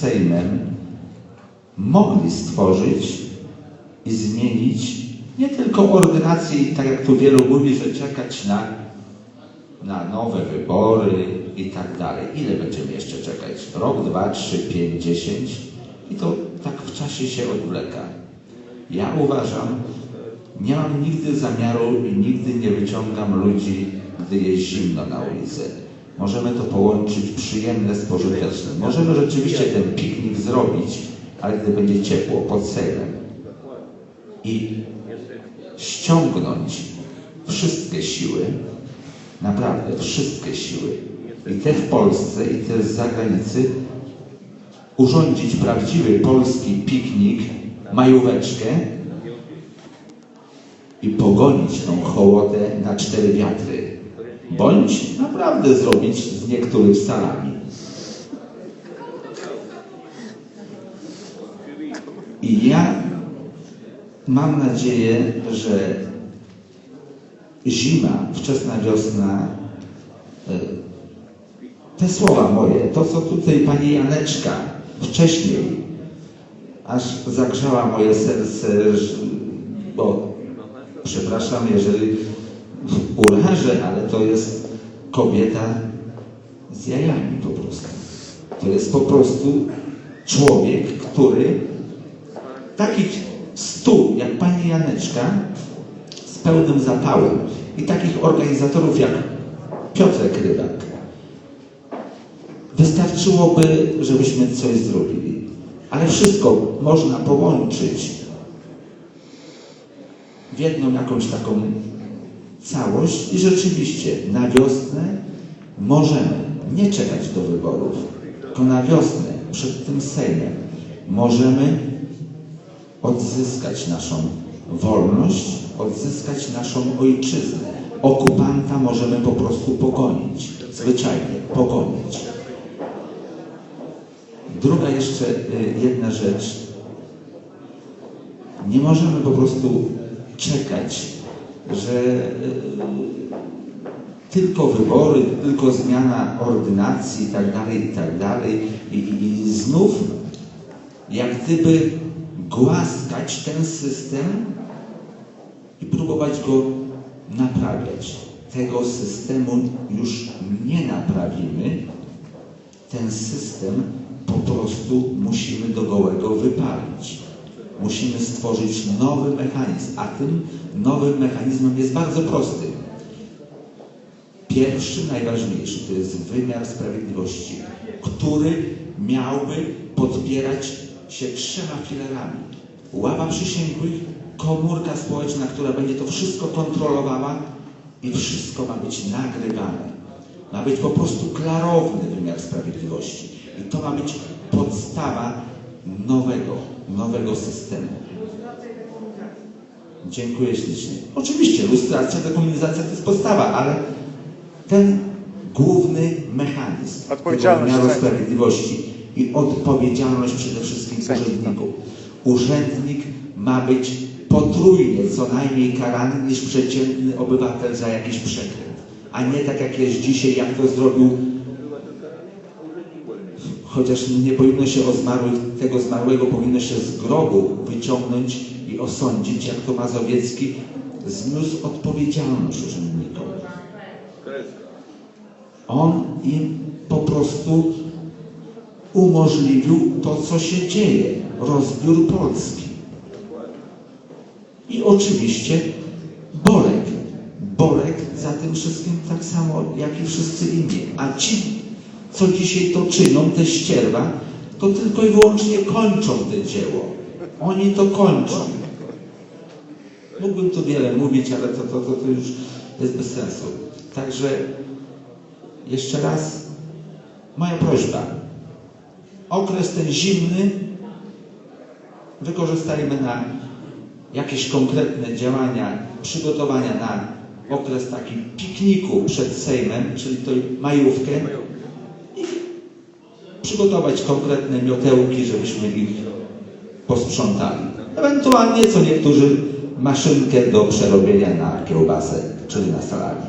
Sejmem mogli stworzyć i zmienić nie tylko ordynację, i tak jak tu wielu mówi, że czekać na, na nowe wybory i tak dalej. Ile będziemy jeszcze czekać? Rok, dwa, trzy, pięć, dziesięć i to tak w czasie się odwleka. Ja uważam, nie mam nigdy zamiaru i nigdy nie wyciągam ludzi, gdy jest zimno na ulicy. Możemy to połączyć przyjemne z pożytecznym. Możemy rzeczywiście ten piknik zrobić, ale gdy będzie ciepło, pod sejmem. I ściągnąć wszystkie siły, naprawdę wszystkie siły, i te w Polsce, i te z zagranicy, urządzić prawdziwy polski piknik, majóweczkę, i pogonić tą hołotę na cztery wiatry. Bądź naprawdę zrobić z niektórych salami. I ja mam nadzieję, że zima, wczesna wiosna, e, te słowa moje, to co tutaj pani Janeczka wcześniej, aż zagrzała moje serce, bo przepraszam, jeżeli urażę, ale to jest kobieta z jajami po prostu. To jest po prostu człowiek, który takich stu jak pani Janeczka z pełnym zapałem i takich organizatorów jak Piotrek Rybak wystarczyłoby, żebyśmy coś zrobili. Ale wszystko można połączyć w jedną jakąś taką całość i rzeczywiście na wiosnę możemy nie czekać do wyborów, tylko na wiosnę przed tym Sejmem możemy odzyskać naszą wolność, odzyskać naszą ojczyznę. Okupanta możemy po prostu pogonić, zwyczajnie pogonić. Druga jeszcze y, jedna rzecz. Nie możemy po prostu czekać, że y, tylko wybory, tylko zmiana ordynacji i tak dalej, i tak dalej. I, i, I znów jak gdyby głaskać ten system i próbować go naprawiać. Tego systemu już nie naprawimy. Ten system po prostu musimy do gołego wypalić. Musimy stworzyć nowy mechanizm, a tym nowym mechanizmem jest bardzo prosty. Pierwszy, najważniejszy, to jest wymiar sprawiedliwości, który miałby podpierać się trzema filarami. Ława przysięgłych, komórka społeczna, która będzie to wszystko kontrolowała i wszystko ma być nagrywane. Ma być po prostu klarowny wymiar sprawiedliwości. I to ma być podstawa nowego, nowego systemu. Dziękuję ślicznie. Oczywiście lustracja, dekomunizacja to jest podstawa, ale ten główny mechanizm Odpowiedzialność wymiaru sprawiedliwości i odpowiedzialność przede wszystkim urzędników. Urzędnik ma być potrójnie co najmniej karany niż przeciętny obywatel za jakiś przekręt, a nie tak jak jest dzisiaj, jak to zrobił chociaż nie powinno się o zmarłych, tego zmarłego powinno się z grobu wyciągnąć i osądzić, jak to Mazowiecki zniósł odpowiedzialność urzędnikom. On im po prostu umożliwił to, co się dzieje, rozbiór Polski. I oczywiście Bolek. Bolek za tym wszystkim tak samo, jak i wszyscy inni. A ci, co dzisiaj to czynią, te ścierwa, to tylko i wyłącznie kończą te dzieło. Oni to kończą. Mógłbym tu wiele mówić, ale to, to, to, to już jest bez sensu. Także jeszcze raz moja prośba. Okres ten zimny wykorzystajmy na jakieś konkretne działania, przygotowania na okres taki pikniku przed Sejmem, czyli tej majówkę przygotować konkretne miotełki, żebyśmy ich posprzątali. Ewentualnie co niektórzy maszynkę do przerobienia na kiełbasę, czyli na salami.